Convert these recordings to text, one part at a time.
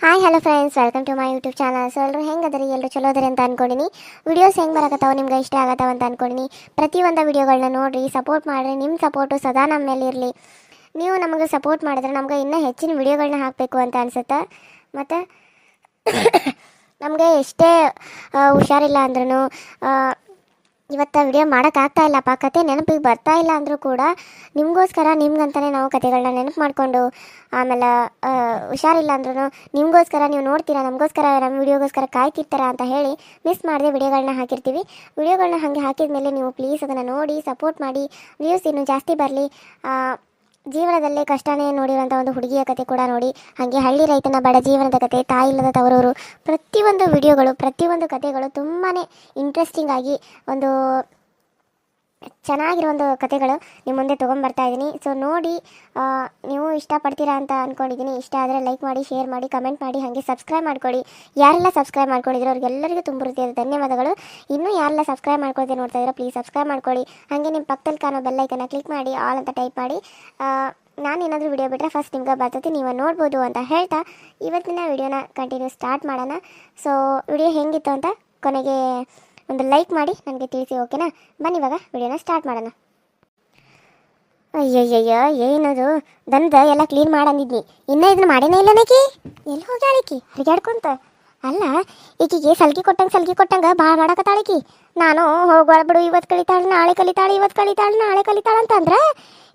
Hi hello friends welcome to my YouTube channel so ಎಲ್ಲರೂ ಹೆಂಗೆ ಅದರಿ ಎಲ್ಲರೂ ಚಲೋ ಅದರಿ ಅಂತ ಅನ್ಕೊಂಡಿನಿ. ವಿಡಿಯೋಸ್ ಹೆಂಗೆ ಬರಕತ್ತಾವ, ನಿಮ್ಗೆ ಇಷ್ಟ ಆಗತ್ತಾವ ಅಂತ ಅನ್ಕೊಂಡಿನಿ. ಪ್ರತಿಯೊಂದು ವೀಡಿಯೋಗಳನ್ನ ನೋಡಿರಿ ಸಪೋರ್ಟ್ ಮಾಡಿರಿ. ನಿಮ್ಮ ಸಪೋರ್ಟು ಸದಾ ನಮ್ಮ ಮೇಲೆ ಇರಲಿ. ನೀವು ನಮಗೆ ಸಪೋರ್ಟ್ ಮಾಡಿದ್ರೆ ನಮ್ಗೆ ಇನ್ನೂ ಹೆಚ್ಚಿನ ವೀಡಿಯೋಗಳನ್ನ ಹಾಕಬೇಕು ಅಂತ ಅನಿಸುತ್ತೆ? ಮತ್ತು, ನಮಗೆ ಎಷ್ಟೇ ಹುಷಾರಿಲ್ಲ ಅಂದ್ರೂ ಇವತ್ತು ವಿಡಿಯೋ ಮಾಡೋಕ್ಕಾಗ್ತಾ ಇಲ್ಲಪ್ಪ. ಕತೆ ನೆನಪಿಗೆ ಬರ್ತಾ ಇಲ್ಲ ಅಂದರೂ ಕೂಡ ನಿಮಗೋಸ್ಕರ ನಿಮ್ಗಂತಲೇ ನಾವು ಕತೆಗಳನ್ನ ನೆನಪು ಮಾಡಿಕೊಂಡು, ಆಮೇಲೆ ಹುಷಾರಿಲ್ಲ ಅಂದ್ರೂ ನಿಮಗೋಸ್ಕರ ನೀವು ನೋಡ್ತೀರಾ, ನಮಗೋಸ್ಕರ ನಮ್ಮ ವಿಡಿಯೋಗೋಸ್ಕರ ಕಾಯ್ತಿರ್ತಾರ ಅಂತ ಹೇಳಿ ಮಿಸ್ ಮಾಡದೆ ವಿಡಿಯೋಗಳನ್ನ ಹಾಕಿರ್ತೀವಿ. ವಿಡಿಯೋಗಳನ್ನ ಹಾಗೆ ಹಾಕಿದ ಮೇಲೆ ನೀವು ಪ್ಲೀಸ್ ಅದನ್ನು ನೋಡಿ ಸಪೋರ್ಟ್ ಮಾಡಿ ವ್ಯೂಸ್ ಇನ್ನೂ ಜಾಸ್ತಿ ಬರಲಿ. ಜೀವನದಲ್ಲಿ ಕಷ್ಟನೇ ನೋಡಿರುವಂಥ ಒಂದು ಹುಡುಗಿಯ ಕತೆ ಕೂಡ ನೋಡಿ, ಹಾಗೆ ಹಳ್ಳಿ ರೈತನ ಬಡ ಜೀವನದ ಕತೆ, ತಾಯಿ ಇಲ್ಲದ ತವರೂರು, ಪ್ರತಿಯೊಂದು ವಿಡಿಯೋಗಳು ಪ್ರತಿಯೊಂದು ಕತೆಗಳು ತುಂಬಾ ಇಂಟ್ರೆಸ್ಟಿಂಗ್ ಆಗಿ ಒಂದು ಚೆನ್ನಾಗಿರೋ ಒಂದು ಕತೆಗಳು ನಿಮ್ಮ ಮುಂದೆ ತೊಗೊಂಬರ್ತಾ ಇದ್ದೀನಿ ಸೊ ನೋಡಿ ನೀವು ಇಷ್ಟಪಡ್ತೀರಾ ಅಂತ ಅಂದ್ಕೊಂಡಿದ್ದೀನಿ ಇಷ್ಟ ಆದರೆ ಲೈಕ್ ಮಾಡಿ ಶೇರ್ ಮಾಡಿ ಕಮೆಂಟ್ ಮಾಡಿ, ಹಾಗೆ ಸಬ್ಸ್ಕ್ರೈಬ್ ಮಾಡ್ಕೊಳ್ಳಿ. ಯಾರೆಲ್ಲ ಸಬ್ಸ್ಕ್ರೈಬ್ ಮಾಡ್ಕೊಂಡಿದ್ರು ಅವ್ರಿಗೆಲ್ಲರಿಗೂ ತುಂಬ ಹೃದಯದ ಧನ್ಯವಾದಗಳು. ಇನ್ನೂ ಯಾರೆಲ್ಲ ಸಬ್ಸ್ಕ್ರೈಬ್ ಮಾಡ್ಕೊಳ್ತೀವಿ ನೋಡ್ತಾ ಇದ್ದೀರಾ ಪ್ಲೀಸ್ ಸಬ್ಸ್ಕ್ರೈಬ್ ಮಾಡ್ಕೊಳ್ಳಿ. ಹಾಗೆ ನಿಮ್ಮ ಪಕ್ಕದಲ್ಲಿ ಕಾಣೋ ಬೆಲ್ಲೈಕನ್ನ ಕ್ಲಿಕ್ ಮಾಡಿ ಆಲ್ ಅಂತ ಟೈಪ್ ಮಾಡಿ. ನಾನು ಏನಾದರೂ ವಿಡಿಯೋ ಬಿಟ್ಟರೆ ಫಸ್ಟ್ ನಿಮ್ಗೆ ಬರ್ತೈತಿ ನೀವು ನೋಡ್ಬೋದು ಅಂತ ಹೇಳ್ತಾ ಇವತ್ತಿನ ವಿಡಿಯೋನ ಕಂಟಿನ್ಯೂ ಸ್ಟಾರ್ಟ್ ಮಾಡೋಣ. ಸೊ ವಿಡಿಯೋ ಹೆಂಗಿತ್ತು ಅಂತ ಕೊನೆಗೆ ಒಂದು ಲೈಕ್ ಮಾಡಿ ನನಗೆ ತಿಳಿಸಿ, ಓಕೆನಾ? ಬನ್ನಿ ಇವಾಗ ವಿಡಿಯೋನ ಸ್ಟಾರ್ಟ್ ಮಾಡೋಣ. ಅಯ್ಯಯ್ಯಯ್ಯೋ, ಏನದು? ದಂದ ಎಲ್ಲ ಕ್ಲೀನ್ ಮಾಡಂದಿದ್ನಿ. ಇನ್ನೂ ಇದನ್ನ ಮಾಡೇನೇ ಇಲ್ಲ ನಾಕಿ ಎಲ್ಲಿ ಹೋಗ್ಯಾಳಿಕಿ ಹರಿಗಾಡ್ಕೊಂತ ಅಲ್ಲ, ಈಕಿಗೆ ಸಲ್ಗಿ ಕೊಟ್ಟಂಗೆ ಸಲ್ಗಿ ಕೊಟ್ಟಂಗೆ ಭಾಳ ಮಾಡಕತ್ತಾಳಿಕಿ ನಾನು ಹೋಗೋಳ ಬಿಡು ಇವತ್ತು ಕಲಿತಾಳೆ, ನಾಳೆ ಕಲಿತಾಳೆ ಇವತ್ತು ಕಲಿತಾಳೆ, ನಾಳೆ ಕಲಿತಾಳೆ ಅಂತಂದ್ರೆ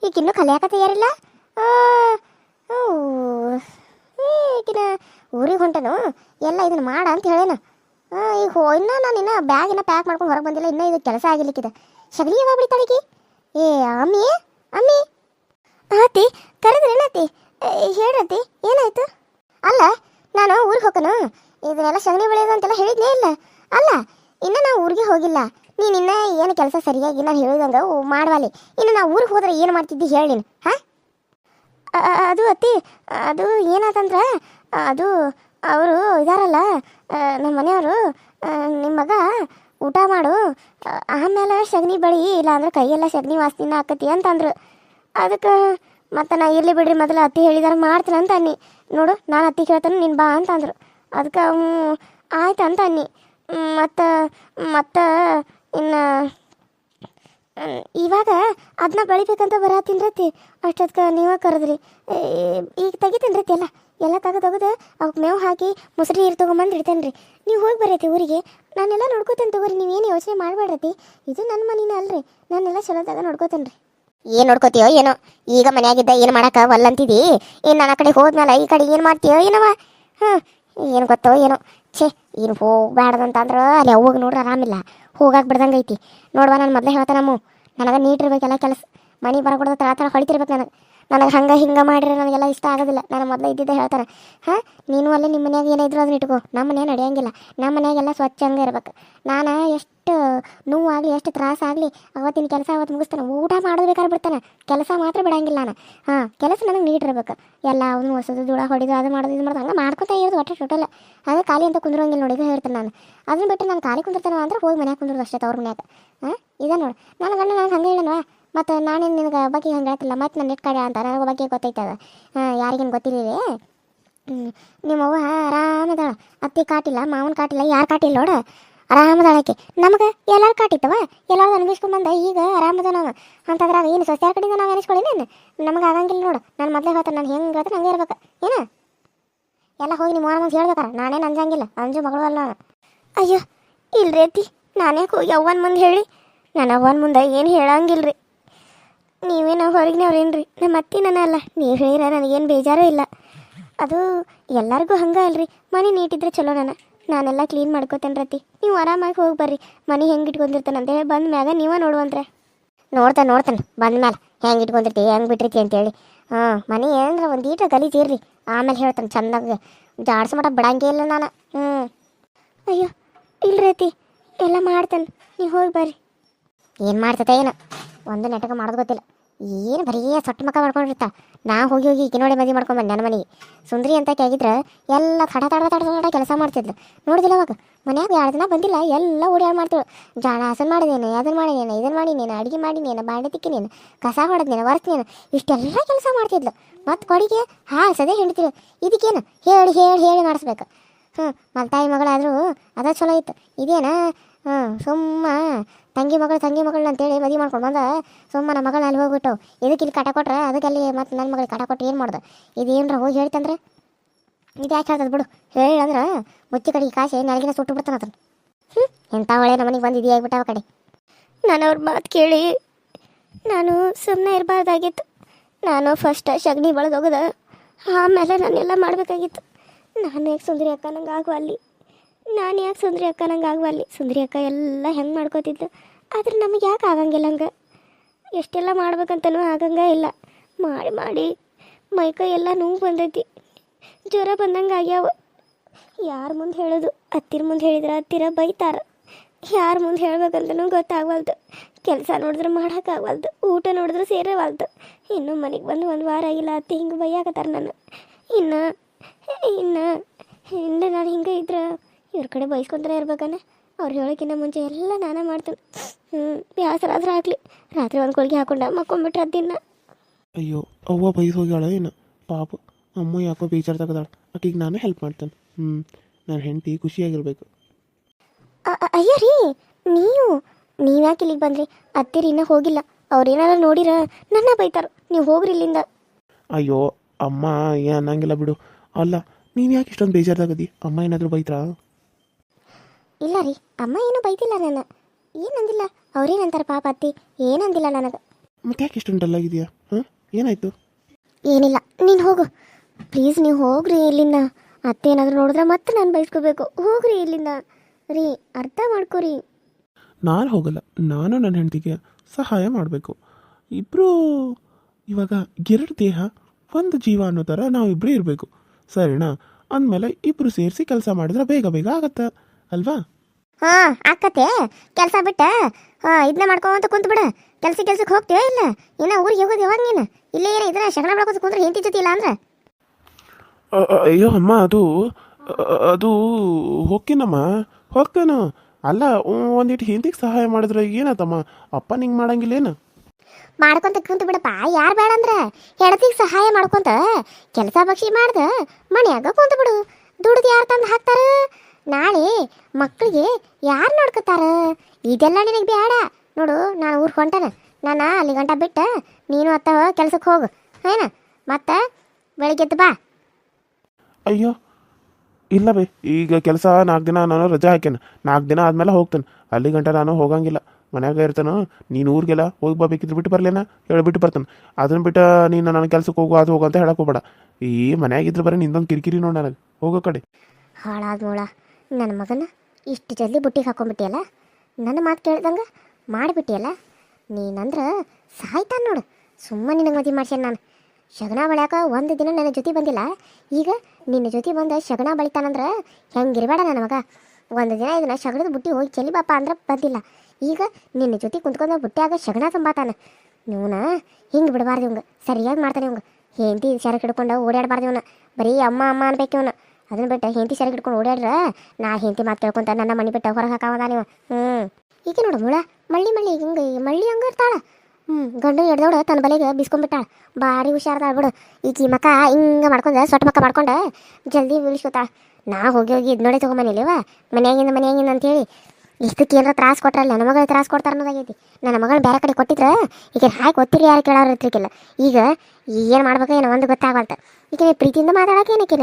ಈಗ ಇನ್ನೂ ಕಲಿಯಾಕ ತಯಾರಿಲ್ಲ? ಈಗಿನ ಊರಿಗೆ ಹೊಂಟನು? ಎಲ್ಲ ಇದನ್ನ ಮಾಡ ಅಂತ ಹೇಳೇನ? ಆ, ಈಗ ಹೋ ಇನ್ನೂ ನಾನು ಇನ್ನೂ ಬ್ಯಾಗ್ ಇನ್ನ ಪ್ಯಾಕ್ ಮಾಡ್ಕೊಂಡು ಹೊರಗೆ ಬಂದಿಲ್ಲ ಇನ್ನೂ ಇದು ಕೆಲಸ ಆಗಿರ್ಲಿಕ್ಕಿದೆ ಶಗಲಿ ಯಾವಾಗ ಬಿಡ್ತಾಳಿಕಿ ಏ ಅಮ್ಮಿ ಅಮ್ಮಿ. ಆತಿ ಕರೆದ್ರೇನತಿ ಹೇಳತಿ ಏನಾಯ್ತು? ಅಲ್ಲ ನಾನು ಊರಿಗೆ ಹೋಗನು ಇದನ್ನೆಲ್ಲ ಸಗಣಿ ಬೆಳೆಯೋದು ಅಂತೆಲ್ಲ ಹೇಳಿದ್ನೇ ಇಲ್ಲ. ಅಲ್ಲ ಇನ್ನು ನಾವು ಊರಿಗೆ ಹೋಗಿಲ್ಲ. ನೀನು ಇನ್ನ ಏನು ಕೆಲಸ ಸರಿಯಾಗಿ ನಾನು ಹೇಳಿದಂಗೆ ಮಾಡವಾಲಿ. ಇನ್ನು ನಾವು ಊರಿಗೆ ಹೋದ್ರೆ ಏನು ಮಾಡ್ತಿದ್ದಿ ಹೇಳಿ ಹಾಂ? ಅದು ಅತ್ತಿ ಅದು ಏನಾತಂದ್ರೆ ಅದು ಅವರು ಇದಾರಲ್ಲ ನಮ್ಮ ಮನೆಯವರು ನಿಮ್ಮ ಮಗ ಊಟ ಮಾಡು ಆಮೇಲೆ ಸಗಣಿ ಬಳಿ, ಇಲ್ಲಾಂದ್ರೆ ಕೈಯೆಲ್ಲ ಸಗಣಿ ವಾಸನಿನ ಆಕತಿ ಅಂತಂದ್ರು ಅದಕ್ಕೆ ಮತ್ತೆ ನಾ ಇರಲಿ ಬಿಡ್ರಿ, ಮೊದಲು ಅತ್ತಿ ಹೇಳಿದಾರ ಮಾಡ್ತೀನಿ ಅಂತ ಅನ್ನಿ. ನೋಡು, ನಾನು ಅತ್ತಿ ಕೇಳ್ತಾನೆ, ನೀನು ಬಾ ಅಂತ ಅಂದರು. ಅದಕ್ಕೆ ಆಯ್ತು ಅಂತ ಅನ್ನಿ. ಮತ್ತು ಮತ್ತು ಇನ್ನು ಇವಾಗ ಅದನ್ನ ಬೆಳಿಬೇಕಂತ ಬರತ್ತೀನ್ರತಿ ಅಷ್ಟೊತ್ಕ ನೀವೇ ಕರೆದ್ರಿ. ಈಗ ತೆಗಿತೀನಿ ರೀ ಎಲ್ಲ? ಎಲ್ಲ ತೆಗೆದು ತಗದ ಅವಕ್ಕೆ ಮೇವು ಹಾಕಿ ಮುಸ್ರಿ ನೀರು ತೊಗೊಂಬಂದು ಇಡ್ತೇನೆ ರೀ. ನೀವು ಹೋಗಿ ಬರೈತಿ ಊರಿಗೆ. ನಾನೆಲ್ಲ ನೋಡ್ಕೋತೇನೆ ತಗೋರಿ ನೀವೇನು ಯೋಚನೆ ಮಾಡಬೇಡ್ರಿ ಇದು ನನ್ನ ಮನಿನ ಅಲ್ರಿ. ನಾನೆಲ್ಲ ಚಲೋದಾಗ ನೋಡ್ಕೋತೇನೆ ರೀ. ಏನು ನೋಡ್ಕೋತೀಯೋ ಏನೋ? ಈಗ ಮನೆಯಾಗಿದ್ದ ಏನು ಮಾಡೋಕೆ ವಲ್ಲಂತಿದಿ ಏನು ನಾನು ಆ ಕಡೆ ಹೋದ್ಮೇಲೆ ಈ ಕಡೆ ಏನು ಮಾಡ್ತೀಯೋ ಏನವ? ಹಾಂ, ಏನು ಗೊತ್ತೋ ಏನೋ. ಛೇ ಏನು ಅಂತಂದ್ರೆ ಅಲ್ಲಿ ಅವಾಗ ನೋಡ್ರಿ ಆರಾಮಿಲ್ಲ. ಹೋಗಾಕ್ ಬಿಡ್ದಂಗೈತಿ. ನೋಡ್ವಾ, ನಾನು ಮೊದಲೇ ಹೇಳ್ತಾನಮ್ಮ ನನಗೆ ನೀಟ್ ಇರ್ಬೇಕೆಲ್ಲ ಕೆಲಸ. ಮನೆಗೆ ಬರಕೊಡೋದು ತಳ ತಳ ಹೊಳಿತಿರ್ಬೇಕು ನನಗೆ. ನನಗೆ ಹಂಗೆ ಹಿಂಗೆ ಮಾಡಿದ್ರೆ ನನಗೆಲ್ಲ ಇಷ್ಟ ಆಗೋದಿಲ್ಲ. ನಾನು ಮೊದಲೇ ಇದ್ದಿದ್ದೆ ಹೇಳ್ತಾರೆ, ಹಾಂ, ನೀನು ಅಲ್ಲೇ ನಿಮ್ಮ ಮನ್ಯಾಗ ಏನಿದ್ರು ಅದನ್ನ ಇಟ್ಕೋ. ನಮ್ಮ ಮನೆ ನಡೆಯಂಗಿಲ್ಲ. ನಮ್ಮ ಮನೆಯಾಗೆಲ್ಲ ಸ್ವಚ್ಛ ಹಂಗೆ ಇರ್ಬೇಕು. ನಾನು ಎಷ್ಟು ನೋವಾಗಲಿ, ಎಷ್ಟು ತ್ರಾಸ ಆಗಲಿ, ಅವತ್ತಿನ ಕೆಲಸ ಅವತ್ತು ಮುಗಿಸ್ತಾನೆ. ಊಟ ಮಾಡೋದು ಬೇಕಾದ್ರೆ ಬಿಡ್ತಾನೆ. ಕೆಲಸ ಮಾತ್ರ ಬಿಡಂಗಿಲ್ಲ ನಾನು. ಹಾಂ, ಕೆಲಸ ನನಗೆ ನೀಟ್ ಇರ್ಬೇಕು. ಎಲ್ಲ ಅವನು ಹೊಸದು ದುಡ ಹೊಡಿದು ಅದು ಮಾಡೋದು ಇದು ಮಾಡೋದು ಹಂಗೆ ಮಾಡ್ಕೊತಾ ಇರೋದು ಒಟ್ಟು ಟೋಟಲ್. ಅದು ಖಾಲಿ ಅಂತ ಕುಂದ್ರಂಗಿಲ್ಲ ನೋಡಿ ಹೇಳ್ತೀನಿ ನಾನು. ಅದನ್ನ ಬಿಟ್ಟು ನಾನು ಖಾಲಿ ಕುಂದಿರ್ತಾನೆ ಅಂದ್ರೆ ಹೋಗಿ ಮನ್ಯಾಗ ಕುಂದ್ರೋದು ಅಷ್ಟೇ ತವ್ರ ಮನ್ಯಾಗ. ಹಾಂ, ಇದೆ ನೋಡಿ. ನನ್ನ ಗಂಡ ನಾನು ಹಂಗೆ ಹೇಳಲ್ವಾ ಮತ್ತು ನಾನೇನು ನಿನಗೆ ಬಗ್ಗೆ ಹಂಗೆ ಹೇಳ್ತಿಲ್ಲ. ಮತ್ತು ನನ್ನ ಇಟ್ಕಡೆ ಕಡೆ ಅಂತ ನನಗೆ ಬಗ್ಗೆ ಗೊತ್ತೈತದ. ಯಾರಿಗೇನು ಗೊತ್ತಿಲ್ಲ ನಿಮ್ಮ ನಿಮ್ಮವ್ವ ಆರಾಮದಾಳ. ಅತ್ತಿ ಕಾಟಿಲ್ಲ, ಮಾವನ ಕಾಟಿಲ್ಲ, ಯಾರು ಕಾಟಿಲ್ಲ ನೋಡ. ಆರಾಮದಾಳಕ್ಕೆ ನಮಗೆ ಎಲ್ಲಾರು ಕಾಟಿತ್ತವ? ಎಲ್ಲಾರು ಅನ್ಭವಿಸ್ಕೊಂಬಂದ ಈಗ ಆರಾಮದ ನಾವು ಅಂತಂದ್ರಾಗ ಏನು ಸಸ್ಯಾರ ಕಡೆಯಿಂದ ನಾವು ಅನಿಸ್ಕೊಳ್ಳೇನೇನು ನಮಗೆ ಆಗಂಗಿಲ್ಲ ನೋಡು. ನಾನು ಮೊದಲೇ ಹೇಳ್ತಾನೆ ನಾನು ಹೆಂಗೆ ಹೇಳ್ತಾನೆ ಹಂಗೆ ಇರ್ಬೇಕು ಏನು? ಎಲ್ಲ ಹೋಗಿ ನಿಮ್ಮ ಮುಂದೆ ಹೇಳ್ಬೇಕಾರ. ನಾನೇನು ಅಂಜಂಗಿಲ್ಲ. ಅಂಜು ಮಗಳು ಅಲ್ಲ ನಾನು ಅಯ್ಯೋ, ಇಲ್ರಿ ಅತ್ತಿ. ನಾನೇ ಹೋಗಿ ಅವ್ವನ ಮುಂದೆ ಹೇಳಿ. ನಾನು ಅವ್ವನ ಮುಂದೆ ಏನು ಹೇಳಂಗಿಲ್ರಿ. ನೀವೇನು ಹೊರಗಿನವ್ರೇನ್ರಿ? ನಮ್ಮ ಅತ್ತಿ ನನ್ನ ಅಲ್ಲ. ನೀವು ಹೇಳಿರ ನನಗೇನು ಬೇಜಾರೂ ಇಲ್ಲ. ಅದು ಎಲ್ಲರಿಗೂ ಹಂಗೆ ಅಲ್ರಿ. ಮನೆ ನೀಟಿದ್ರೆ ಚಲೋ ನಾನು. ನಾನೆಲ್ಲ ಕ್ಲೀನ್ ಮಾಡ್ಕೋತೇನೆ ರತಿ. ನೀವು ಆರಾಮಾಗಿ ಹೋಗಿ ಬರ್ರಿ. ಮನೆ ಹೆಂಗೆ ಇಟ್ಕೊಂಡಿರ್ತಾನೆ ಅಂತೇಳಿ ಬಂದ ಮ್ಯಾಗ ನೀವೇ ನೋಡುವಂತ್ರೆ. ನೋಡ್ತಾನೆ ನೋಡ್ತಾನೆ. ಬಂದ ಮೇಲೆ ಹೆಂಗೆ ಇಟ್ಕೊಂಡಿರ್ತಿ, ಹೆಂಗೆ ಬಿಟ್ಟಿರ್ತಿ ಅಂತೇಳಿ. ಹಾಂ, ಮನೆ ಏನಂದ್ರೆ ಒಂದು ಈಟ ಗಲೀಜಿರ್ರಿ ಆಮೇಲೆ ಹೇಳ್ತಾನೆ ಚಂದಾಗ ಜಾಡ್ಸ ಮಟ ಬಿಡಂಗೇ ಇಲ್ಲ ನಾನು. ಹ್ಞೂ ಅಯ್ಯೋ, ಇಲ್ರಿ ಅತ್ತಿ. ಎಲ್ಲ ಮಾಡ್ತಾನೆ. ನೀವು ಹೋಗಿ ಬರ್ರಿ. ಏನು ಮಾಡ್ತತೆ ಏನು. ಒಂದು ನೆಟಕ ಮಾಡೋದು ಗೊತ್ತಿಲ್ಲ. ಏನು ಬರೀ ಸೊಟ್ಟ ಮಕ್ಕ ಮಾಡ್ಕೊಂಡಿರ್ತಾ. ನಾ ಹೋಗಿ ಹೋಗಿ ಈಕಿ ನೋಡಿ ಮದಿ ಮಾಡ್ಕೊಂಬಂದು ನನ್ನ ಮನೆಗೆ. ಸುಂದ್ರಿ ಅಂತ ಕೇಳಿದ್ರೆ ಎಲ್ಲ ತಡ ತಡ ತಡ ತಡ ಕೆಲಸ ಮಾಡ್ತಿದ್ಲು. ನೋಡಿದಿಲ್ಲ ಅವಾಗ. ಮನ್ಯಾಗ ಎರಡು ದಿನ ಬಂದಿಲ್ಲ, ಎಲ್ಲ ಓಡ್ಯಾಡ್ ಮಾಡ್ತಿಳು ಜಾಣ ಹಸನ್ ಮಾಡಿದೇನೆ ಅದನ್ನ ಮಾಡಿನೇನೆ ಇದನ್ನ ಮಾಡಿನೇನೆ, ಅಡುಗೆ ಮಾಡಿನೇನೆ, ಬಾಂಡೆ ತಿಕ್ಕಿನೇನು, ಕಸ ಹೊಡೆದೇನು ಒರೆಸ್ನೇನೆ, ಇಷ್ಟೆಲ್ಲ ಕೆಲಸ ಮಾಡ್ತಿದ್ಲು. ಮತ್ತು ಕೊಡಿಗೆ ಹಾಲು ಸದೇ ಹಿಡಿತೀರಿ ಇದಕ್ಕೇನು? ಹೇಳಿ ಹೇಳಿ ಹೇಳಿ ಮಾಡಿಸ್ಬೇಕು. ಹ್ಞೂ ಮಲ್ತಾಯಿ ಮಗಳಾದರೂ ಅದ ಚಲೋ ಇತ್ತು. ಇದೇನ? ಸುಮ್ಮ. ತಂಗಿ ಮಗಳು ತಂಗಿ ಮಗಳು ಅಂತೇಳಿ ಮದುವೆ ಮಾಡ್ಕೊಂಡು ಬಂದ. ಸುಮ್ಮ ನಮ್ಮ ಮಗಳು ಅಲ್ಲಿ ಹೋಗ್ಬಿಟ್ಟು ಇದಕ್ಕೆ ಇಲ್ಲಿ ಕಟ ಕೊಟ್ರೆ? ಅದಕ್ಕೆ ಅಲ್ಲಿ ಮತ್ತು ನನ್ನ ಮಗಳಿಗೆ ಕಟ ಕೊಟ್ಟು ಏನು ಮಾಡ್ದೆ? ಇದು ಏನರ ಹೋಗಿ ಹೇಳ್ತಂದ್ರೆ ಇದು ಯಾಕೆ ಹೇಳ್ತದ ಬಿಡು. ಹೇಳಿ ಅಂದ್ರೆ ಮುಚ್ಚಿ ಕಡೆಗೆ ಕಾಸೆ ನಾಲ್ಗಿನ ಸುಟ್ಟು ಬಿಡ್ತಾನ ಅದನ್ನು. ಹ್ಞೂ ಎಂಥ ಒಳ್ಳೆ ನಮ್ಮನಿಗೆ ಬಂದು ಇದೆಯಾ ಅವ ಕಡೆ. ನಾನು ಅವ್ರ ಮಾತು ಕೇಳಿ, ನಾನು ಸುಮ್ಮನೆ ಇರಬಾರ್ದಾಗಿತ್ತು. ನಾನು ಫಸ್ಟ್ ಸಗಣಿ ಬಳದೋಗದ ಆಮೇಲೆ ನಾನೆಲ್ಲ ಮಾಡಬೇಕಾಗಿತ್ತು. ನಾನು ಯಾಕೆ ಸುಂದರಿ ಅಕ್ಕ ನಂಗೆ ಆಗುವಲ್ಲಿ ನಾನು ಯಾಕೆ ಸುಂದರಿ ಅಕ್ಕ? ನಂಗೆ ಆಗವಲ್ಲಿ ಸುಂದರಿ ಅಕ್ಕ ಎಲ್ಲ ಹೆಂಗೆ ಮಾಡ್ಕೋತಿದ್ದು ಆದ್ರೆ ನಮಗೆ ಯಾಕೆ ಆಗಂಗಿಲ್ಲ ಹಂಗೆ? ಎಷ್ಟೆಲ್ಲ ಮಾಡ್ಬೇಕಂತನೂ ಆಗಂಗ ಇಲ್ಲ. ಮಾಡಿ ಮಾಡಿ ಮೈಕೈ ಎಲ್ಲ ನೋವು ಬಂದೈತಿ. ಜ್ವರ ಬಂದಂಗೆ ಆಗ್ಯಾವ. ಯಾರ ಮುಂದೆ ಹೇಳೋದು? ಹತ್ತಿರ ಮುಂದೆ ಹೇಳಿದ್ರೆ ಹತ್ತಿರ ಬೈತಾರ. ಯಾರ ಮುಂದೆ ಹೇಳ್ಬೇಕಂತನೂ ಗೊತ್ತಾಗವಲ್ದು. ಕೆಲಸ ನೋಡಿದ್ರೆ ಮಾಡೋಕ್ಕಾಗವಲ್ದು ಊಟ ನೋಡಿದ್ರೆ ಸೇರವಲ್ದು. ಇನ್ನೂ ಮನೆಗೆ ಬಂದು ಒಂದು ವಾರ ಆಗಿಲ್ಲ, ಅತ್ತಿ ಹಿಂಗೆ ಬೈಯಾಕತ್ತಾರ ನಾನು. ಇನ್ನು ಇನ್ನು ಇನ್ನು ನಾನು ಹಿಂಗೆ ಇದ್ರೆ ಇವ್ರ ಕಡೆ ಬೈಸ್ಕೊಂತಾರೆ ಇರ್ಬೇಕಾನೆ. ಅವ್ರು ಹೇಳೋಕ್ಕಿಂತ ಮುಂಚೆ ಎಲ್ಲ ನಾನೇ ಮಾಡ್ತೀನಿ. ಹ್ಞೂ ಬ್ಯಾಸರಾದ್ರೆ ಆಗಲಿ. ರಾತ್ರಿ ಒಂದು ಕೊಳಗೆ ಹಾಕೊಂಡ ಮಕ್ಕೊಂಬಿಟ್ರೆ ದಿನ. ಅಯ್ಯೋ ಅವ್ವ ಬೈಸ್ ಹೋಗ್ಯಾಳ ಏನು. ಪಾಪ ಅಮ್ಮ ಯಾಕೋ ಬೇಜಾರು ತಗದಾಳ. ಆಕಿಗೆ ನಾನೇ ಹೆಲ್ಪ್ ಮಾಡ್ತೇನೆ. ಹ್ಞೂ ನನ್ನ ಹೆಂಡತಿ ಖುಷಿಯಾಗಿರ್ಬೇಕು. ಅಯ್ಯ ರೀ ನೀವು ನೀವು ಯಾಕೆ ಇಲ್ಲಿಗೆ ಬಂದ್ರಿ? ಅತ್ತಿರಿ ಇನ್ನೂ ಹೋಗಿಲ್ಲ. ಅವ್ರೇನಾರ ನೋಡಿರ ನನ್ನ ಬೈತಾರ. ನೀವು ಹೋಗ್ರಿ ಇಲ್ಲಿಂದ. ಅಯ್ಯೋ ಅಮ್ಮ ಏನಂಗಿಲ್ಲ ಅನ್ನಂಗಿಲ್ಲ ಬಿಡು. ಅಲ್ಲ ನೀನು ಯಾಕೆ ಇಷ್ಟೊಂದು ಬೇಜಾರ್ದಾಗದಿ ಅಮ್ಮ ಏನಾದರೂ ಬೈತ್ರಾ? ಇಲ್ಲ ರೀ ಅಮ್ಮ ಏನೂ ಬೈತಿಲ್ಲ ನನ್ನ. ಏನಂದಿಲ್ಲ ಅವ್ರೇನಂತಾರೆ ಪಾಪ ಅತ್ತಿ? ಏನಂದಿಲ್ಲ ನನಗೆ? ಮತ್ತೆ ಯಾಕೆ ಇಷ್ಟೊಂದು ಡಲ್ಲಾಗಿದೆಯಾ ಹಾಂ? ಏನಾಯ್ತು? ಏನಿಲ್ಲ ನೀನು ಹೋಗು. ಪ್ಲೀಸ್ ನೀವು ಹೋಗ್ರಿ ಇಲ್ಲಿಂದ. ಅತ್ತೆ ಏನಾದರೂ ನೋಡಿದ್ರೆ ಮತ್ತೆ ನಾನು ಬೈಸ್ಕೋಬೇಕು. ಹೋಗ್ರಿ ಇಲ್ಲಿಂದ. ರೀ ಅರ್ಥ ಮಾಡ್ಕೊರಿ. ನಾನು ಹೋಗಲ್ಲ. ನಾನು ನನ್ನ ಹೆಂಡತಿಗೆ ಸಹಾಯ ಮಾಡಬೇಕು. ಇಬ್ಬರು ಇವಾಗ ಎರಡು ದೇಹ ಒಂದು ಜೀವ ಅನ್ನೋ ಥರ ನಾವಿಬ್ಬರು ಇರಬೇಕು. ಸರಿನಾ? ಅಂದಮೇಲೆ ಇಬ್ಬರು ಸೇರಿಸಿ ಕೆಲಸ ಮಾಡಿದ್ರೆ ಬೇಗ ಬೇಗ ಆಗತ್ತೆ? ಅಲ್ವಾ? ಹಾ ಆಕತೆ. ಕೆಲಸ ಬಿಟ್ಟ? ಹಾಂ ಇದನ್ನ ಮಾಡ್ಕೊಂತ ಕುಂತ ಬಿಡ. ಕೆಲಸ ಕೆಲ್ಸಕ್ಕೆ ಹೋಗ್ತೀವ ಇಲ್ಲ? ಇನ್ನ ಊರಿಗೆ ಹೋಗೋದು ಯಾವಾಗ ನೀನು? ಇಲ್ಲೇ ಏನ ಇದನ್ನ ಶಗಣ ಮಾಡ್ಕೊತ ಕುಂದ್ರೆ ಹೆಂಡತಿ ಜೊತೆ ಇಲ್ಲ ಅಂದ್ರೆ? ಅಯ್ಯೋ ಅಮ್ಮ ಅದು ಅದು ಹೋಗ್ತೀನಮ್ಮ ಹೋಗ್ತೇನು ಅಲ್ಲ ಒಂದಿಟ್ಟು ಹಿಂದಿಗೆ ಸಹಾಯ ಮಾಡಿದ್ರೆ ಏನತ್ತಮ್ಮ ಅಪ್ಪ ನಿಂಗೆ ಮಾಡಂಗಿಲ್ಲ ಏನು ಮಾಡ್ಕೊಂತ ಕುಂತ ಬಿಡಪ್ಪ ಯಾರು ಬೇಡ ಅಂದ್ರೆ? ಹೆಡತಿಗೆ ಸಹಾಯ ಮಾಡ್ಕೊಂತ ಕೆಲಸ ಬಕ್ಷಿ ಮಾಡ್ದ ಮನ್ಯಾಗ ಕುಂತ ಬಿಡು. ದುಡ್ದು ಯಾರು ತಂದು ಹಾಕ್ತಾರ? ನಾಳೆ ಮಕ್ಕಳಿಗೆ ಯಾರು ನೋಡ್ಕೊತಾರ? ಇದೆಲ್ಲ ನಿನಗೆ ಬೇಡ. ನೋಡು ನಾನು ಊರಿಗೆ ಹೊಂಟನ. ನಾನು ಅಲ್ಲಿ ಗಂಟ ಬಿಟ್ಟು ನೀನು ಅತ್ತ ಕೆಲ್ಸಕ್ಕೆ ಹೋಗು. ಏನ? ಮತ್ತೆ ಬೆಳಿಗ್ಗೆ ಎದ್ದು ಬಾ. ಅಯ್ಯೋ ಇಲ್ಲ ಬೇ ಈಗ ಕೆಲಸ ನಾಲ್ಕು ದಿನ ನಾನು ರಜೆ ಹಾಕ್ಯಾನ. ನಾಲ್ಕು ದಿನ ಆದಮೇಲೆ ಹೋಗ್ತೇನೆ. ಅಲ್ಲಿ ಗಂಟ ನಾನು ಹೋಗಂಗಿಲ್ಲ. ಮನ್ಯಾಗ ಇರ್ತಾನ ನೀನು ಊರಿಗೆಲ್ಲ ಹೋಗಿ ಬರ್ಬೇಕಿದ್ರೆ ಬಿಟ್ಟು ಬರ್ಲೇನ? ಹೇಳ್ಬಿಟ್ಟು ಬರ್ತಾನೆ. ಅದನ್ನ ಬಿಟ್ಟು ನೀನು ನನ್ನ ಕೆಲ್ಸಕ್ಕೆ ಹೋಗು ಅದು ಹೋಗು ಅಂತ ಹೇಳಕ್ಕೆ ಹೋಗ್ಬೇಡ. ಈ ಮನ್ಯಾಗಿದ್ರೆ ಬರೀ ನಿಂದೊಂದು ಕಿರಿಕಿರಿ ನೋಡಿ ನನಗೆ. ಹೋಗೋ ಕಡೆ. ಹಾಳಾದ ಮೂಳ. ನನ್ನ ಮಗನ ಇಷ್ಟು ಜಲ್ದಿ ಬುಟ್ಟಿಗೆ ಹಾಕೊಂಡ್ಬಿಟ್ಟಿಯಲ್ಲ ನನ್ನ ಮಾತು ಕೇಳ್ದಂಗೆ ಮಾಡಿಬಿಟ್ಟಿಯಲ್ಲ? ನೀನಂದ್ರೆ ಸಾಯ್ತಾನ ನೋಡು. ಸುಮ್ಮನೆ ನಿನಗೆ ಮದುವೆ ಮಾಡ್ಸ್ಯಾನ ನಾನು. ಶಗಣ ಬಳ್ಯಾಕ ಒಂದು ದಿನ ನನ್ನ ಜೊತೆ ಬಂದಿಲ್ಲ. ಈಗ ನಿನ್ನ ಜೊತೆ ಬಂದ ಶಗನ ಬಳಿತಾನಂದ್ರೆ ಹೆಂಗಿರಬೇಡ ನನ್ನ ಮಗ. ಒಂದು ದಿನ ಇದನ್ನ ಶಗಣದ ಬುಟ್ಟಿ ಹೋಗಿ ಚೆಲ್ಲಿ ಬಾಪ ಅಂದ್ರೆ ಬಂದಿಲ್ಲ. ಈಗ ನಿನ್ನ ಜೊತೆ ಕುಂತ್ಕೊಂಡು ಬುಟ್ಟಿಯಾಗ ಶಗಣ ತುಂಬಾತಾನ. ನೀವನ ಹಿಂಗೆ ಬಿಡಬಾರ್ದು ಇವಂಗೆ ಸರಿಯಾಗಿ ಮಾಡ್ತಾನೆ ಇವಂಗೆ ಹೆಂಡತಿ ಸೆರಗ್ ಹಿಡ್ಕೊಂಡು ಓಡಾಡಬಾರ್ದು ಇವನ. ಬರೀ ಅಮ್ಮ ಅಮ್ಮ ಅನ್ಬೇಕು ಇವನು. ಅದನ್ನ ಬಿಟ್ಟು ಹೆಂಡತಿ ಸರಿ ಹಿಡ್ಕೊಂಡು ಓಡಾಡ್ರ? ನಾ ಹೆಂಡತಿ ಮಾತು ಕೇಳ್ಕೊಂತ ನನ್ನ ಮನೆ ಬಿಟ್ಟು ಹೊರಗೆ ಹಾಕಾವದ ನೀವು? ಹ್ಞೂ ಈಗ ನೋಡು ಮುಳ, ಮಳ್ಳಿ ಮಳ್ಳಿ ಹಿಂಗೆ ಮಳ್ಳಿ ಹಂಗೆ ಇರ್ತಾಳ. ಹ್ಞೂ ಗಂಡು ಹಿಡ್ದವಳು ತನ್ನ ಬಲೆಗೆ ಬಿಸ್ಕೊಂಡ್ಬಿಟ್ಟಾಳ ಭಾರಿ ಹುಷಾರ್ದಾಳ ಬಿಡು. ಈಕಿ ಮಕ್ಕ ಹಿಂಗೆ ಮಾಡ್ಕೊಂಡು, ಸೊಟ್ಟ ಮಕ್ಕ ಮಾಡ್ಕೊಂಡು ಜಲ್ದಿ ಬೀಳಿಸ್ಕೊತಾಳ. ನಾ ಹೋಗಿ ಹೋಗಿ ಇದು ನೋಡಿ ತೊಗೊಂಬನಿಲ್ಲವ ಮನೆಯಾಗಿಂದ ಅಂತ ಅಂತೇಳಿ. ಇಷ್ಟಕ್ಕೆ ಏನಾರ ತ್ರಾಸ ಕೊಟ್ರಲ್ಲ ನನ್ನ ಮಗಳು ತ್ರಾಸ ಕೊಡ್ತಾರ ಅನ್ನೋದಾಗೈತಿ. ನನ್ನ ಮಗಳು ಬೇರೆ ಕಡೆ ಕೊಟ್ಟಿದ್ರೆ ಈಗ ಹಾಕಿ ಗೊತ್ತಿರಿ ಯಾರು ಕೇಳೋರು ಇರ್ತಿರ್ಕಿಲ್ಲ ಈಗ ಏನು ಮಾಡ್ಬೇಕು ಏನೋ ಒಂದು ಗೊತ್ತಾಗಲ್ತ ಈಗ ಪ್ರೀತಿಯಿಂದ ಮಾತಾಡೋಕೆ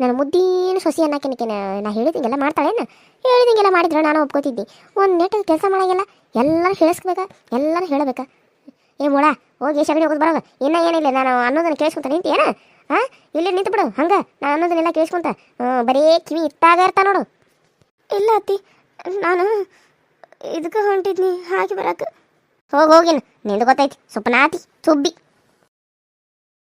ನನ್ನ ಮುದ್ದಿನ ಸೊಸಿ ಅನ್ನಕ್ಕೇನಕ್ಕಿನ ನಾ ಹೇಳಿದಂಗೆಲ್ಲ ಮಾಡ್ತಾಳೇನ? ಹೇಳಿದಂಗೆಲ್ಲ ಮಾಡಿದ್ರು ನಾನು ಒಪ್ಕೋತಿದ್ದೆ. ಒಂದು ನೆಟ್ ಕೆಲಸ ಮಾಡಂಗಿಲ್ಲ. ಎಲ್ಲರೂ ಹೇಳಿಸ್ಬೇಕಾ ಎಲ್ಲರೂ ಹೇಳಬೇಕಾ. ಏ ಮೂಡ, ಹೋಗಿ ಸಗಣಿ ಹೋಗೋದು ಬರೋದು ಇನ್ನೂ ಏನಿಲ್ಲ, ನಾನು ಅನ್ನೋದನ್ನ ಕೇಳಿಸ್ಕೊಂತ ನಿಂತೇನ ಹಾಂ ಇಲ್ಲಿ ನಿಂತು ಬಿಡು, ಹಂಗೆ. ನಾನು ಅನ್ನೋದನ್ನೆಲ್ಲ ಕೇಳಿಸ್ಕೊಂತ. ಬರೀ ಕಿವಿ ಇಟ್ಟಾಗ ಇರ್ತಾ ನೋಡು. ಇಲ್ಲ ಅತ್ತಿ ನಾನು ಇದಕ್ಕೆ ಹೊಂಟಿದ್ನಿ ಹಾಕಿ ಬರಕ್ಕೆ. ಹೋಗಿ ಹೋಗಿನ. ನಿಂದು ಗೊತ್ತೈತಿ ಸುಪ್ನಾತಿ ಸುಬ್ಬಿ.